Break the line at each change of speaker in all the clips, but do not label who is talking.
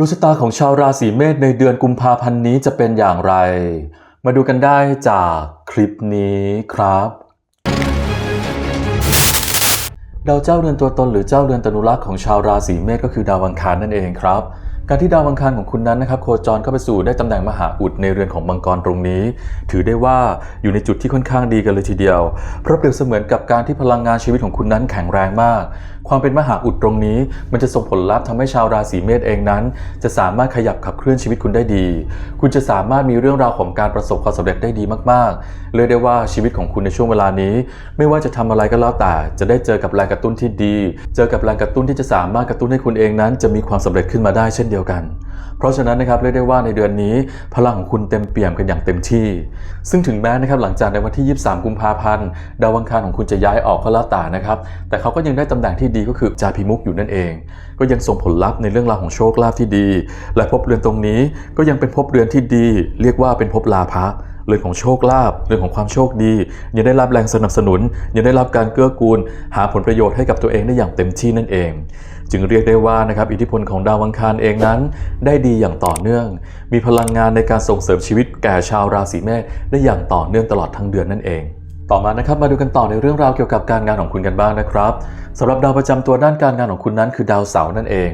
ดวงชะตาของชาวราศีเมษในเดือนกุมภาพันธ์นี้จะเป็นอย่างไร มาดูกันได้จากคลิปนี้ครับ ดาวเจ้าเรือนตัวตนหรือเจ้าเรือนตนุรักษ์ของชาวราศีเมษก็คือดาวอังคารนั่นเองครับ การที่ดาวอังคารของคุณนั้นนะครับโคจรเข้าไปสู่ได้ตำแหน่งมหาอุดในเรือนของมังกรตรงนี้ ถือได้ว่าอยู่ในจุดที่ค่อนข้างดีกันเลยทีเดียว เพราะเปรียบเสมือนกับการที่พลังงานชีวิตของคุณนั้นแข็งแรงมาก ความเป็นมหาอุดตรงนี้ มันจะส่งผลลัพธ์ทำให้ชาวราศีเมษเองนั้น จะสามารถขยับขับเคลื่อนชีวิตคุณได้ดี คุณจะสามารถมีเรื่องราวของการประสบความสำเร็จได้ดีมากๆเลยได้ว่าชีวิตของคุณในช่วงเวลานี้ ไม่ว่าจะทำอะไรก็แล้วแต่ จะได้เจอกับแรงกระตุ้นที่ดี เจอกับแรงกระตุ้นที่จะสามารถกระตุ้นให้คุณเองนั้น จะมีความสำเร็จขึ้นมาได้เช่นเดียวกัน เพราะฉะนั้นนะครับเรียกได้ว่าในเดือนนี้ พลังของคุณเต็มเปี่ยมกันอย่างเต็มที่ ซึ่งถึงแม้นะครับหลังจากในวันที่ 23 กุมภาพันธ์ดาวอังคารของคุณจะย้ายออกก็แล้วแต่นะครับ แต่เขาก็ยังได้ตำแหน่งที่ดีก็คือจาพิมุกอยู่นั่นเอง ก็ยังส่งผลลัพธ์ในเรื่องราวของโชคลาภที่ดี และภพเรือนตรงนี้ก็ยังเป็นภพเรือนที่ดี เรียกว่าเป็นภพลาภะ เรื่องของโชคลาภเรื่องของความโชคดี ยังได้รับแรงสนับสนุน ยังได้รับการเกื้อกูล หาผลประโยชน์ให้กับตัวเองได้อย่างเต็มที่นั่นเอง จึงเรียกได้ว่านะครับอิทธิพลของดาวอังคารเองนั้น ได้ดีอย่างต่อเนื่อง มีพลังงานในการส่งเสริมชีวิตแก่ชาวราศีเมษได้อย่างต่อเนื่องตลอดทั้งเดือนนั่นเอง ต่อมานะครับมาดูกันต่อในเรื่องราวเกี่ยวกับการงานของคุณกันบ้างนะครับ สำหรับดาวประจำตัวด้านการงานของคุณนั้นคือดาวเสาร์นั่นเอง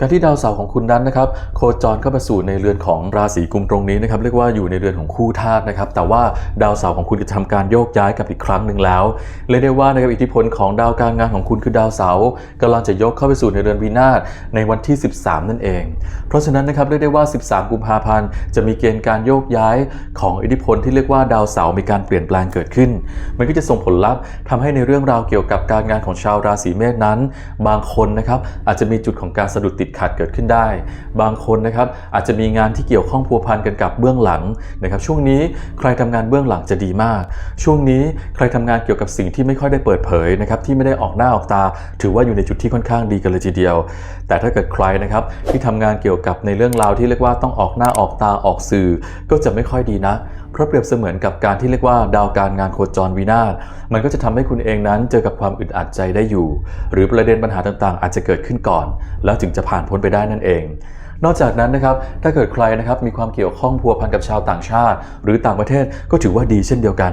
การที่ดาวเสาร์ของคุณนั้นนะครับโคจรเข้าไปสู่ในเรือนของราศีกุมตรงนี้นะครับเรียกว่าอยู่ในเรือนของคู่ธาตุนะครับแต่ว่าดาวเสาร์ของคุณจะทำการโยกย้ายกับอีกครั้งหนึ่งแล้วเรียกได้ว่านะครับอิทธิพลของดาวการงานของคุณคือดาวเสาร์กำลังจะยกเข้าไปสู่ในเรือนวินาศในวันที่ 13 นั่นเอง เพราะฉะนั้นนะครับเรียกได้ว่า 13 กุมภาพันธ์จะมีเกณฑ์การโยกย้ายของอิทธิพลที่เรียกว่าดาวเสาร์มีการเปลี่ยนแปลงเกิดขึ้น มันก็จะส่งผลลัพธ์ทำให้ในเรื่องราวเกี่ยวกับการงานของชาวราศีเมษนั้น บางคนนะครับอาจจะมีจุดของการสะดุดติดขัดเกิดขึ้นได้ บางคนนะครับอาจจะมีงานที่เกี่ยวข้องพัวพันกันกับเบื้องหลังนะครับช่วงนี้ใครทำงานเบื้องหลังจะดีมาก ช่วงนี้ใครทำงานเกี่ยวกับสิ่งที่ไม่ค่อยได้เปิดเผยนะครับที่ไม่ได้ออกหน้าออกตา ถือว่าอยู่ในจุดที่ค่อนข้างดีกันเลยทีเดียว แต่ถ้าเกิดใครนะครับที่ทำงานเกี่ยวกับในเรื่องราวที่เรียกว่าต้องออกหน้าออกตาออกสื่อก็จะไม่ค่อยดีนะ เพราะเปรียบเสมือนกับการที่เรียกว่าดาวการงานโคจรวินาศมันก็จะทำให้คุณเองนั้นเจอกับความอึดอัดใจได้อยู่ หรือประเด็นปัญหาต่างๆ อาจจะเกิดขึ้นก่อน แล้วถึงจะผ่านพ้นไปได้นั่นเองนอกจากนั้นนะครับถ้าเกิดใครนะครับมีความเกี่ยวข้องพัวพันกับชาวต่างชาติ หรือต่างประเทศก็ถือว่าดีเช่นเดียวกัน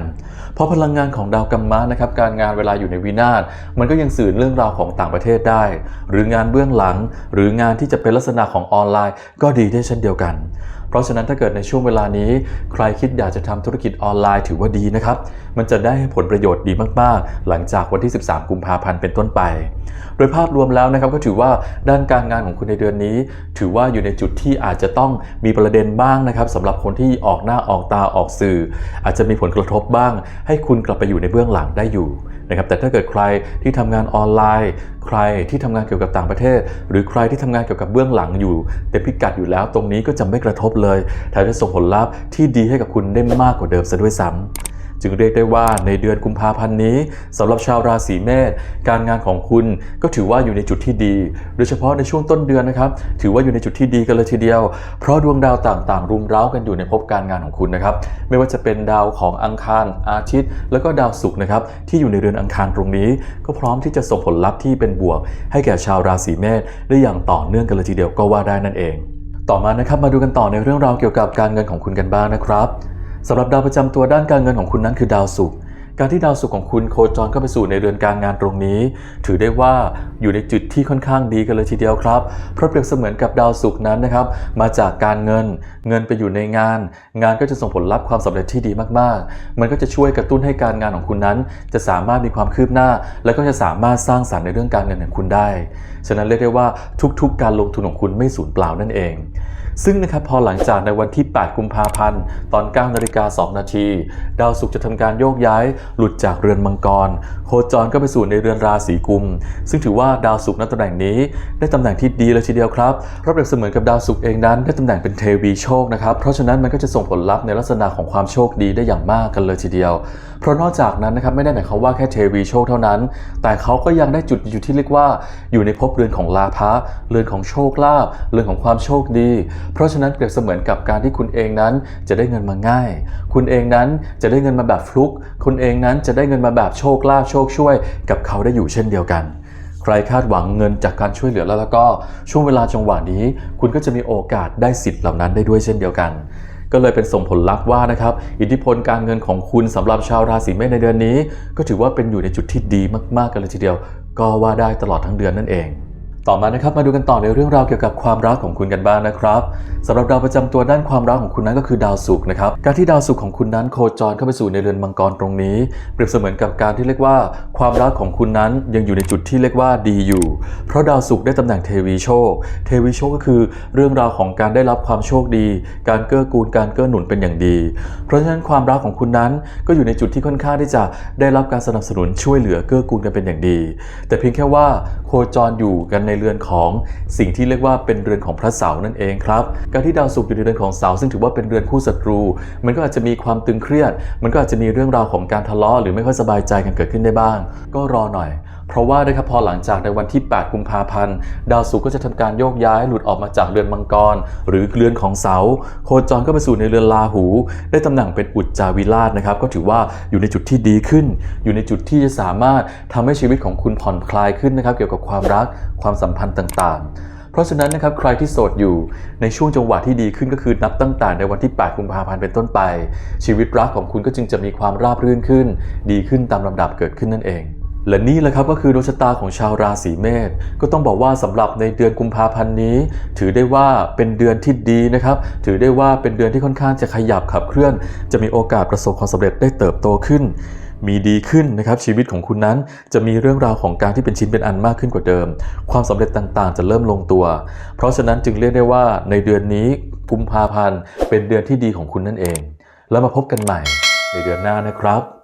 เพราะพลังงานของดาวกัมมะนะครับการงานเวลาอยู่ในวินาศมันก็ยังสื่อเรื่องราวของต่างประเทศได้ หรืองานเบื้องหลัง หรืองานที่จะเป็นลักษณะของออนไลน์ ก็ดีได้เช่นเดียวกัน เพราะฉะนั้นถ้าเกิดในช่วงเวลานี้ ใครคิดอยากจะทำธุรกิจออนไลน์ถือว่าดีนะครับ มันจะได้ผลประโยชน์ดีมาก ๆ หลังจากวันที่ 13 กุมภาพันธ์เป็นต้นไป โดยภาพรวมแล้วนะครับก็ถือว่าด้านการงานของคุณในเดือนนี้ ถือว่าอยู่ในจุดที่อาจจะต้องมีประเด็นบ้างนะครับสำหรับคนที่ออกหน้าออกตาออกสื่อ อาจจะมีผลกระทบบ้าง ให้คุณกลับไปอยู่ในเบื้องหลังได้อยู่นะครับแต่ถ้าเกิดใครที่ทำงานออนไลน์ ใครที่ทำงานเกี่ยวกับต่างประเทศ หรือใครที่ทำงานเกี่ยวกับเบื้องหลังอยู่เต็มพิกัดอยู่แล้ว ตรงนี้ก็จะไม่กระทบเลยแถมจะส่งผลลัพธ์ที่ดีให้กับคุณได้มากกว่าเดิมซะด้วยซ้ำจึงเรียกได้ว่าในเดือนกุมภาพันธ์นี้สำหรับชาวราศีเมษการงานของคุณก็ถือว่าอยู่ในจุดที่ดี โดยเฉพาะในช่วงต้นเดือนนะครับ ถือว่าอยู่ในจุดที่ดีกันเลยทีเดียว เพราะดวงดาวต่างๆ รุมเร้ากันอยู่ในภพการงานของคุณนะครับ ไม่ว่าจะเป็นดาวของอังคารอาทิตย์ แล้วก็ดาวศุกร์นะครับที่อยู่ในเรือนอังคารตรงนี้ ก็พร้อมที่จะส่งผลลัพธ์ที่เป็นบวก ให้แก่ชาวราศีเมษได้อย่างต่อเนื่องกันเลยทีเดียวก็ว่าได้นั่นเอง ต่อมานะครับมาดูกันต่อในเรื่องราวเกี่ยวกับการเงินของคุณกันบ้างนะครับสำหรับดาวประจำตัวด้านการเงินของคุณนั้นคือดาวศุกร์ การที่ดาวศุกร์ของคุณโคจรเข้าไปสู่ในเรือนการงานตรงนี้ ถือได้ว่าอยู่ในจุดที่ค่อนข้างดีกันเลยทีเดียวครับ เพราะเปรียบเสมือนกับดาวศุกร์นั้นนะครับ มาจากการเงิน เงินไปอยู่ในงาน งานก็จะส่งผลลัพธ์ความสำเร็จที่ดีมากๆ มันก็จะช่วยกระตุ้นให้การงานของคุณนั้น จะสามารถมีความคืบหน้า และก็จะสามารถสร้างสรรค์ในเรื่องการเงินของคุณได้ ฉะนั้นเรียกได้ว่าทุกๆการลงทุนของคุณไม่สูญเปล่านั่นเอง ซึ่งนะครับพอหลังจากในวันที่ 8 กุมภาพันธ์ ตอน 9 นาฬิกา 2 นาที ดาวศุกร์จะทำการโยกย้ายหลุดจากเรือนมังกร โคจรก็ไปสู่ในเรือนราศีกุม ซึ่งถือว่าดาวศุกร์ณตำแหน่งนี้ ได้ตำแหน่งที่ดีเลยทีเดียวครับเพราะเปรียบเสมือนกับดาวศุกร์เองนั้น ได้ตำแหน่งเป็นเทวีโชคนะครับเพราะฉะนั้นมันก็จะส่งผลลัพธ์ในลักษณะของความโชคดีได้อย่างมากกันเลยทีเดียว เพราะนอกจากนั้นนะครับไม่ได้หมายความว่าแค่เทวีโชคเท่านั้น แต่เขาก็ยังได้จุดอยู่ที่เรียกว่า อยู่ในภพเรือนของลาภะเรือนของโชคลาภเรือนของความโชคดีเพราะฉะนั้นเปรียบเสมือนกับการที่คุณเองนั้นจะได้เงินมาง่าย คุณเองนั้นจะได้เงินมาแบบฟลุก คุณเองนั้นจะได้เงินมาแบบโชคลาภโชคช่วย กับเขาได้อยู่เช่นเดียวกันใครคาดหวังเงินจากการช่วยเหลือแล้วแล้วก็ช่วงเวลาจังหวะนี้ คุณก็จะมีโอกาสได้สิทธิ์เหล่านั้นได้ด้วยเช่นเดียวกัน ก็เลยเป็นส่งผลลัพธ์ว่านะครับอิทธิพลการเงินของคุณสำหรับชาวราศีเมษในเดือนนี้ ก็ถือว่าเป็นอยู่ในจุดที่ดีมากๆกันเลยทีเดียว ก็ว่าได้ตลอดทั้งเดือนนั่นเอง ต่อมานะครับมาดูกันต่อในเรื่องราวเกี่ยวกับความรักของคุณกันบ้างนะครับสำหรับดาวประจำตัวด้านความรักของคุณนั้นก็คือดาวศุกร์นะครับการที่ดาวศุกร์ของคุณนั้นโคจรเข้าไปสู่ในเรือนมังกรตรงนี้ เปรียบเสมือนกับการที่เรียกว่า ความรักของคุณนั้นยังอยู่ในจุดที่เรียกว่าดีอยู่ เพราะดาวศุกร์ได้ตำแหน่งเทวีโชค เทวีโชคก็คือเรื่องราวของการได้รับความโชคดี การเกื้อกูลการเกื้อหนุนเป็นอย่างดี เพราะฉะนั้นความรักของคุณนั้นก็อยู่ในจุดที่ค่อนข้างที่จะได้รับการสนับสนุนช่วยเหลือเกื้อกูลกันเป็นอย่างดี แต่เพียงแค่ว่าโคจรอยู่กันในเรือนของสิ่งที่เรียกว่าเป็นเรือนของพระเสาร์นั่นเองครับ การที่ดาวศุกร์อยู่ในเรือนของเสาซึ่งถือว่าเป็นเรือนคู่ศัตรู มันก็อาจจะมีความตึงเครียด มันก็อาจจะมีเรื่องราวของการทะเลาะหรือไม่ค่อยสบายใจกันเกิดขึ้นได้บ้าง ก็รอหน่อย เพราะว่านะครับพอหลังจากในวันที่ 8 กุมภาพันธ์ ดาวศุกร์ก็จะทำการโยกย้ายหลุดออกมาจากเรือนมังกร หรือเรือนของเสา โคจรก็ไปสู่ในเรือนลาหู ได้ตำแหน่งเป็นอุจจาวิราชนะครับ ก็ถือว่าอยู่ในจุดที่ดีขึ้น อยู่ในจุดที่จะสามารถทำให้ชีวิตของคุณผ่อนคลายขึ้นนะครับ เกี่ยวกับความรักความสัมพันธ์ต่างๆเพราะฉะนั้นนะครับใครที่โสดอยู่ในช่วงจังหวะที่ดีขึ้นก็คือนับตั้งแต่ในวันที่ 8 กุมภาพันธ์เป็นต้นไป ชีวิตรักของคุณก็จึงจะมีความราบรื่นขึ้น ดีขึ้นตามลำดับเกิดขึ้นนั่นเอง และนี่แหละครับก็คือดวงชะตาของชาวราศีเมษก็ต้องบอกว่าสำหรับในเดือนกุมภาพันธ์นี้ ถือได้ว่าเป็นเดือนที่ดีนะครับ ถือได้ว่าเป็นเดือนที่ค่อนข้างจะขยับขับเคลื่อน จะมีโอกาสประสบความสำเร็จได้เติบโตขึ้น มีดีขึ้นนะครับชีวิตของคุณนั้น จะมีเรื่องราวของการที่เป็นชิ้นเป็นอันมากขึ้นกว่าเดิม ความสำเร็จต่างๆ จะเริ่มลงตัว เพราะฉะนั้นจึงเรียกได้ว่าในเดือนนี้กุมภาพันธ์เป็นเดือนที่ดีของคุณนั่นเอง แล้วมาพบกันใหม่ในเดือนหน้านะครับ